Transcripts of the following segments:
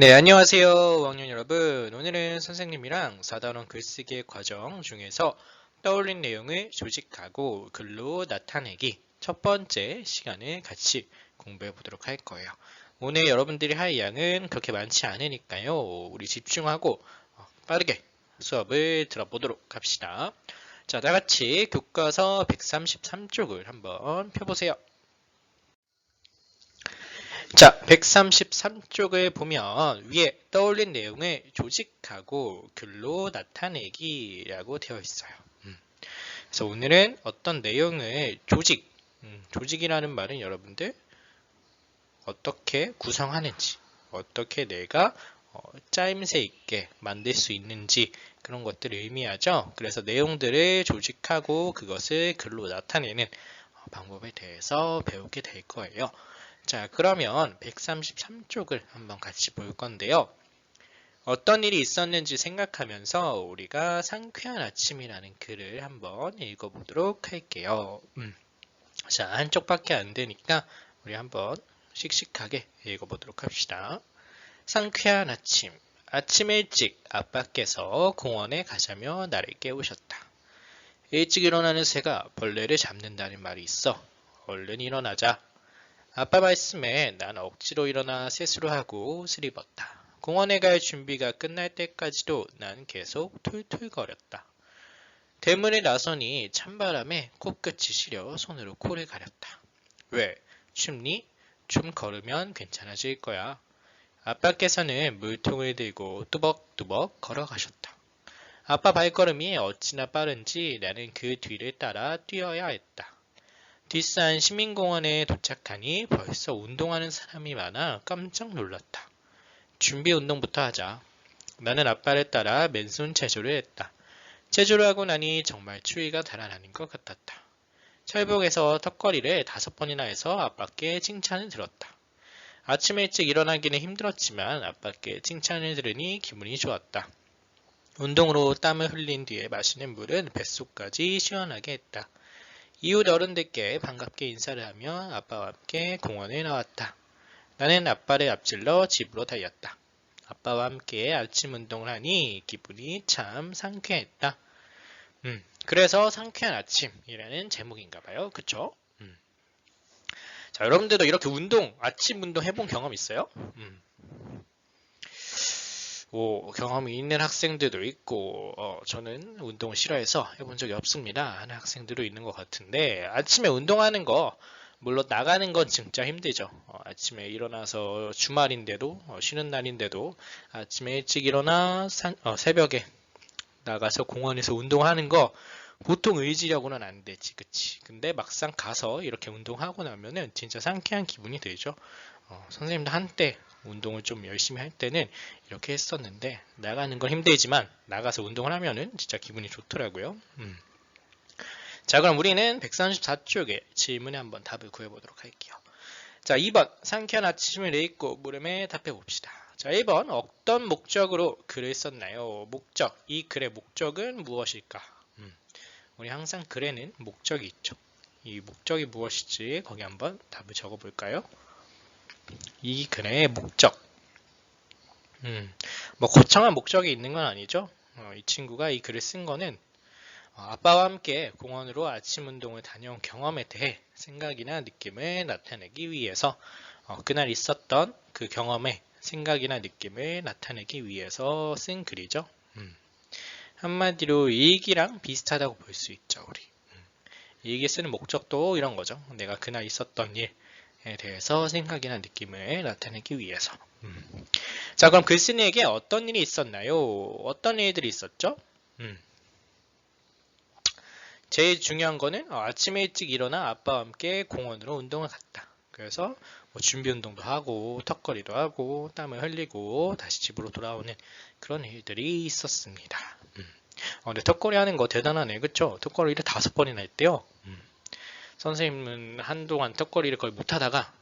네, 안녕하세요. 왕년 여러분. 오늘은 선생님이랑 4단원 글쓰기 과정 중에서 떠올린 내용을 조직하고 글로 나타내기 첫 번째 시간을 같이 공부해 보도록 할 거예요. 오늘 여러분들이 할 양은 그렇게 많지 않으니까요. 우리 집중하고 어, 빠르게 수업을 들어보도록 합시다. 자, 다 같이 교과서 133쪽을 한번 펴보세요. 자, 133쪽을 보면 위에 떠올린 내용을 조직하고 글로 나타내기라고 되어 있어요. 음. 그래서 오늘은 어떤 내용을 조직, 음, 조직이라는 말은 여러분들 어떻게 구성하는지, 어떻게 내가 어, 짜임새 있게 만들 수 있는지 그런 것들을 의미하죠. 그래서 내용들을 조직하고 그것을 글로 나타내는 어, 방법에 대해서 배우게 될 거예요. 자, 그러면 133쪽을 한번 같이 볼 건데요. 어떤 일이 있었는지 생각하면서 우리가 상쾌한 아침이라는 글을 한번 읽어보도록 할게요. 음. 자, 한쪽밖에 안 되니까 우리 한번 씩씩하게 읽어보도록 합시다. 상쾌한 아침. 아침 일찍 아빠께서 공원에 가자며 나를 깨우셨다. 일찍 일어나는 새가 벌레를 잡는다는 말이 있어. 얼른 일어나자. 아빠 말씀에 난 억지로 일어나 세수를 하고 옷을 입었다. 공원에 갈 준비가 끝날 때까지도 난 계속 툴툴거렸다. 대문에 나서니 찬바람에 코끝이 시려 손으로 코를 가렸다. 왜? 춥니? 좀 걸으면 괜찮아질 거야. 아빠께서는 물통을 들고 뚜벅뚜벅 걸어가셨다. 아빠 발걸음이 어찌나 빠른지 나는 그 뒤를 따라 뛰어야 했다. 뒷산 시민공원에 도착하니 벌써 운동하는 사람이 많아 깜짝 놀랐다. 준비 운동부터 하자. 나는 아빠를 따라 맨손 체조를 했다. 체조를 하고 나니 정말 추위가 달아나는 것 같았다. 철봉에서 턱걸이를 다섯 번이나 해서 아빠께 칭찬을 들었다. 아침 일찍 일어나기는 힘들었지만 아빠께 칭찬을 들으니 기분이 좋았다. 운동으로 땀을 흘린 뒤에 마시는 물은 뱃속까지 시원하게 했다. 이웃 어른들께 반갑게 인사를 하며 아빠와 함께 공원에 나왔다. 나는 아빠를 앞질러 집으로 달렸다. 아빠와 함께 아침 운동을 하니 기분이 참 상쾌했다. 음, 그래서 상쾌한 아침이라는 제목인가 봐요. 그쵸? 음. 자, 여러분들도 이렇게 운동, 아침 운동 해본 경험 있어요? 음. 뭐 경험이 있는 학생들도 있고 어, 저는 운동을 싫어해서 해본 적이 없습니다. 하는 학생들도 있는 것 같은데 아침에 운동하는 거 물론 나가는 건 진짜 힘들죠. 어, 아침에 일어나서 주말인데도 어, 쉬는 날인데도 아침에 일찍 일어나 산, 어, 새벽에 나가서 공원에서 운동하는 거 보통 의지력으로는 안 되지 그치? 근데 막상 가서 이렇게 운동하고 나면은 진짜 상쾌한 기분이 들죠. 어, 선생님도 한때 운동을 좀 열심히 할 때는 이렇게 했었는데 나가는 건 힘들지만 나가서 운동을 하면은 진짜 기분이 좋더라고요. 음. 자 그럼 우리는 134쪽에 질문에 한번 답을 구해보도록 할게요. 자 2번 상쾌한 아침을 읽고 물음에 답해 봅시다. 자 1번 어떤 목적으로 글을 썼나요? 목적 이 글의 목적은 무엇일까? 음. 우리 항상 글에는 목적이 있죠. 이 목적이 무엇일지 거기 한번 답을 적어 볼까요? 이 글의 목적. 음, 뭐 거창한 목적이 있는 건 아니죠. 어, 이 친구가 이 글을 쓴 거는 어, 아빠와 함께 공원으로 아침 운동을 다녀온 경험에 대해 생각이나 느낌을 나타내기 위해서 어, 그날 있었던 그 경험의 생각이나 느낌을 나타내기 위해서 쓴 글이죠. 음. 한마디로 일기랑 비슷하다고 볼 수 있죠, 우리. 음. 일기 쓰는 목적도 이런 거죠. 내가 그날 있었던 일, 에 대해서 생각이나 느낌을 나타내기 위해서. 음. 자, 그럼 글쓴이에게 어떤 일이 있었나요? 어떤 일들이 있었죠? 음. 제일 중요한 거는 어, 아침에 일찍 일어나 아빠와 함께 공원으로 운동을 갔다. 그래서 뭐 준비 운동도 하고 턱걸이도 하고 땀을 흘리고 다시 집으로 돌아오는 그런 일들이 있었습니다. 음. 어, 근데 턱걸이 하는 거 대단하네, 그쵸? 턱걸이를 다섯 번이나 했대요. 음. 선생님은 한동안 턱걸이를 거의 못하다가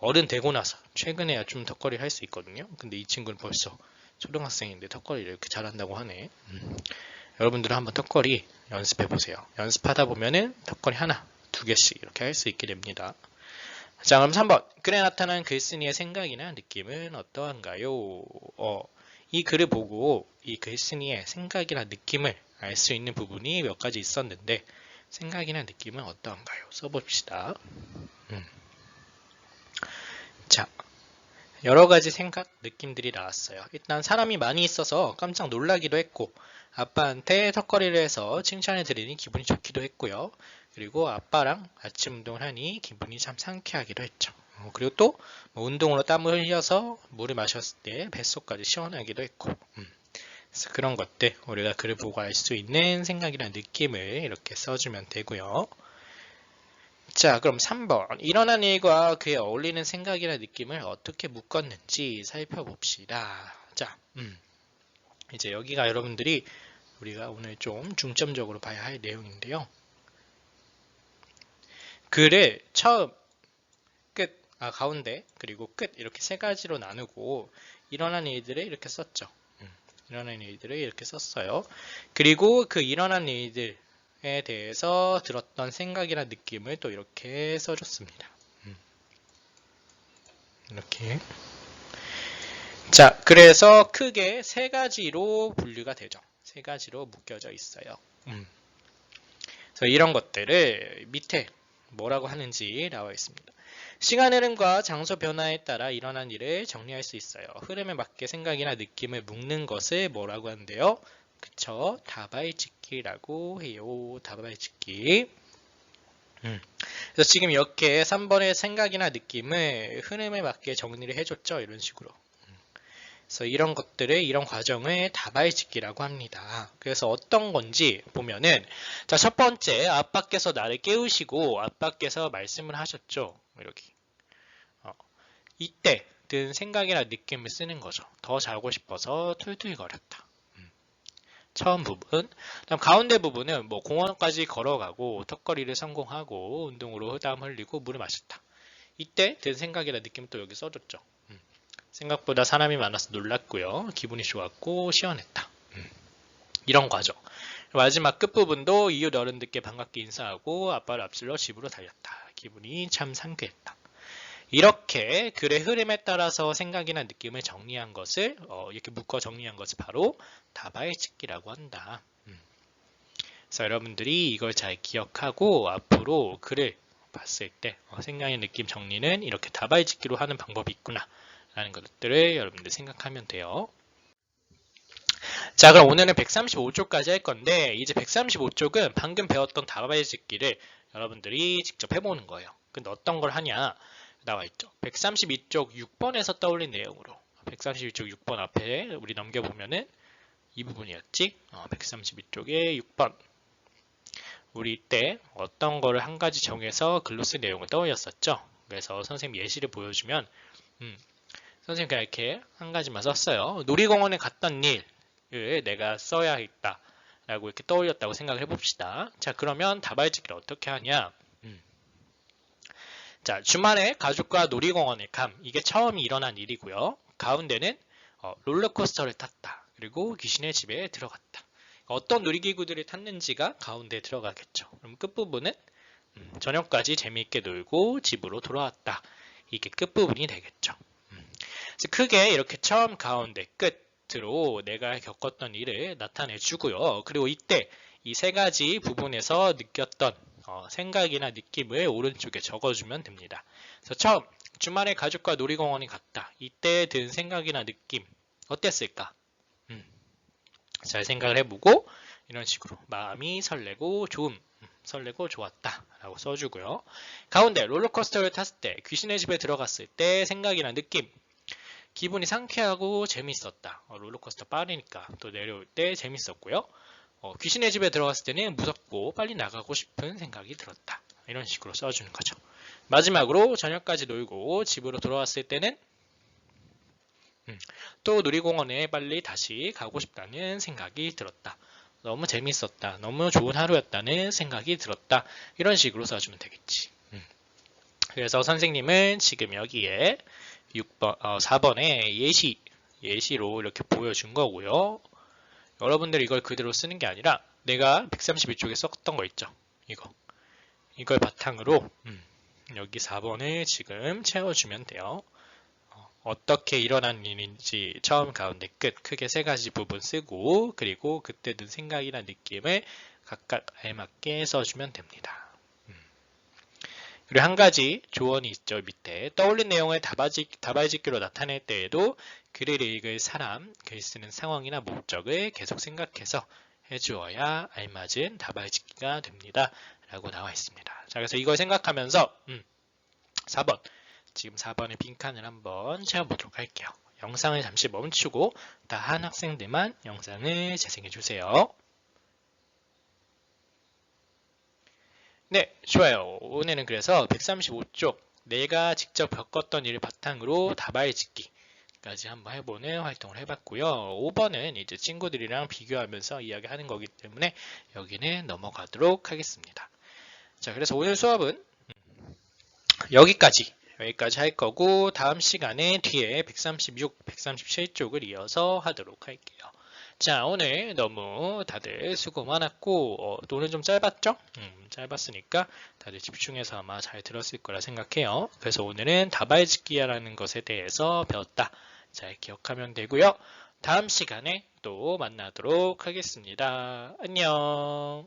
어른 되고 나서 최근에야 좀 턱걸이를 할수 있거든요. 근데 이 친구는 벌써 초등학생인데 턱걸이를 이렇게 잘한다고 하네. 음. 여러분들은 한번 턱걸이 연습해 보세요. 연습하다 보면은 턱걸이 하나, 두 개씩 이렇게 할 수 있게 됩니다. 자, 그럼 3번. 글에 나타난 글쓴이의 생각이나 느낌은 어떠한가요? 어, 이 글을 보고 이 글쓴이의 생각이나 느낌을 알 수 있는 부분이 몇 가지 있었는데 생각이나 느낌은 어떠한가요? 써봅시다. 음. 자, 여러 가지 생각, 느낌들이 나왔어요. 일단 사람이 많이 있어서 깜짝 놀라기도 했고 아빠한테 턱걸이를 해서 칭찬을 드리니 기분이 좋기도 했고요. 그리고 아빠랑 아침 운동을 하니 기분이 참 상쾌하기도 했죠. 어, 그리고 또뭐 운동으로 땀을 흘려서 물을 마셨을 때 뱃속까지 시원하기도 했고 음. 그래서 그런 것들 우리가 글을 보고 알 수 있는 생각이나 느낌을 이렇게 써주면 되고요. 자 그럼 3번 일어난 일과 그에 어울리는 생각이나 느낌을 어떻게 묶었는지 살펴봅시다. 자 음. 이제 여기가 여러분들이 우리가 오늘 좀 중점적으로 봐야 할 내용인데요. 글을 처음 끝, 아 가운데 그리고 끝 이렇게 세 가지로 나누고 일어난 일들을 이렇게 썼죠. 음, 일어난 일들을 이렇게 썼어요. 그리고 그 일어난 일들에 대해서 들었던 생각이나 느낌을 또 이렇게 써줬습니다. 음, 이렇게. 자, 그래서 크게 세 가지로 분류가 되죠. 세 가지로 묶여져 있어요. 음. 그래서 이런 것들을 밑에 뭐라고 하는지 나와 있습니다. 시간 흐름과 장소 변화에 따라 일어난 일을 정리할 수 있어요. 흐름에 맞게 생각이나 느낌을 묶는 것을 뭐라고 하는데요? 그쵸? 다발짓기라고 해요. 다발짓기. 음. 그래서 지금 이렇게 3번의 생각이나 느낌을 흐름에 맞게 정리를 해줬죠. 이런 식으로. 그래서 이런 것들을 이런 과정을 다발짓기라고 합니다. 그래서 어떤 건지 보면은 자 첫 번째 아빠께서 나를 깨우시고 아빠께서 말씀을 하셨죠. 이렇게 어, 이때 든 생각이나 느낌을 쓰는 거죠. 더 자고 싶어서 툴툴거렸다. 음. 처음 부분. 그다음 가운데 부분은 뭐 공원까지 걸어가고 턱걸이를 성공하고 운동으로 땀 흘리고 물을 마셨다. 이때 든 생각이나 느낌 또 여기 써줬죠. 음. 생각보다 사람이 많아서 놀랐고요. 기분이 좋았고 시원했다. 음. 이런 과정. 마지막 끝부분도 이웃 어른들께 반갑게 인사하고 아빠를 앞질러 집으로 달렸다. 기분이 참 상쾌했다. 이렇게 글의 흐름에 따라서 생각이나 느낌을 정리한 것을 어, 이렇게 묶어 정리한 것을 바로 다발짓기라고 한다. 음. 그래서 여러분들이 이걸 잘 기억하고 앞으로 글을 봤을 때 어, 생각의 느낌 정리는 이렇게 다발짓기로 하는 방법이 있구나 라는 것들을 여러분들 생각하면 돼요. 자 그럼 오늘은 135쪽까지 할 건데 이제 135쪽은 방금 배웠던 다발짓기를 여러분들이 직접 해보는 거예요. 근데 어떤 걸 하냐 나와 있죠. 132쪽 6번에서 떠올린 내용으로 132쪽 6번 앞에 우리 넘겨보면은 이 부분이었지. 어, 132쪽에 6번 우리 이때 어떤 거를 한 가지 정해서 글로 쓴 내용을 떠올렸었죠. 그래서 선생님 예시를 보여주면 음, 선생님 그냥 이렇게 한 가지만 썼어요. 놀이공원에 갔던 일을 내가 써야 했다. 라고 이렇게 떠올렸다고 생각을 해봅시다. 자, 그러면 다발짓기를 어떻게 하냐? 음. 자, 주말에 가족과 놀이공원에 감. 이게 처음 일어난 일이고요. 가운데는 어, 롤러코스터를 탔다. 그리고 귀신의 집에 들어갔다. 어떤 놀이기구들을 탔는지가 가운데에 들어가겠죠. 그럼 끝부분은 음, 저녁까지 재미있게 놀고 집으로 돌아왔다. 이게 끝부분이 되겠죠. 음. 크게 이렇게 처음 가운데 끝으로 내가 겪었던 일을 나타내 주고요. 그리고 이때 이 세 가지 부분에서 느꼈던 어, 생각이나 느낌을 오른쪽에 적어주면 됩니다. 그래서 처음 주말에 가족과 놀이공원에 갔다. 이때 든 생각이나 느낌 어땠을까? 음, 잘 생각을 해보고 이런 식으로 마음이 설레고 좋음, 음, 설레고 좋았다 라고 써주고요. 가운데 롤러코스터를 탔을 때 귀신의 집에 들어갔을 때 생각이나 느낌 기분이 상쾌하고 재밌었다. 어, 롤러코스터 빠르니까 또 내려올 때 재밌었고요. 어, 귀신의 집에 들어갔을 때는 무섭고 빨리 나가고 싶은 생각이 들었다. 이런 식으로 써주는 거죠. 마지막으로 저녁까지 놀고 집으로 돌아왔을 때는 음, 또 놀이공원에 빨리 다시 가고 싶다는 생각이 들었다. 너무 재밌었다. 너무 좋은 하루였다는 생각이 들었다. 이런 식으로 써주면 되겠지. 음. 그래서 선생님은 지금 여기에 6번, 어, 4번에 예시, 예시로 이렇게 보여준 거고요. 여러분들 이걸 그대로 쓰는 게 아니라 내가 132쪽에 썼던 거 있죠. 이거. 이걸 바탕으로 음, 여기 4번을 지금 채워주면 돼요. 어, 어떻게 일어난 일인지 처음 가운데 끝 크게 세 가지 부분 쓰고 그리고 그때 든 생각이나 느낌을 각각 알맞게 써주면 됩니다. 음. 그리고 한 가지 조언이 있죠 밑에 떠올린 내용을 다발짓, 다발짓기로 나타낼 때에도 글을 읽을 사람, 글 쓰는 상황이나 목적을 계속 생각해서 해주어야 알맞은 다발짓기가 됩니다. 라고 나와 있습니다. 자, 그래서 이걸 생각하면서 음, 4번 지금 4번의 빈칸을 한번 채워보도록 할게요. 영상을 잠시 멈추고 다 한 학생들만 영상을 재생해 주세요. 네, 좋아요. 오늘은 그래서 135쪽 내가 직접 겪었던 일을 바탕으로 다발 짓기 까지 한번 해보는 활동을 해봤고요. 5번은 이제 친구들이랑 비교하면서 이야기하는 거기 때문에 여기는 넘어가도록 하겠습니다. 자, 그래서 오늘 수업은 여기까지 여기까지 할 거고 다음 시간에 뒤에 136, 137쪽을 이어서 하도록 할게요. 자 오늘 너무 다들 수고 많았고 어, 오늘 좀 짧았죠? 음, 짧았으니까 다들 집중해서 아마 잘 들었을 거라 생각해요. 그래서 오늘은 다발짓기라는 것에 대해서 배웠다. 잘 기억하면 되고요. 다음 시간에 또 만나도록 하겠습니다. 안녕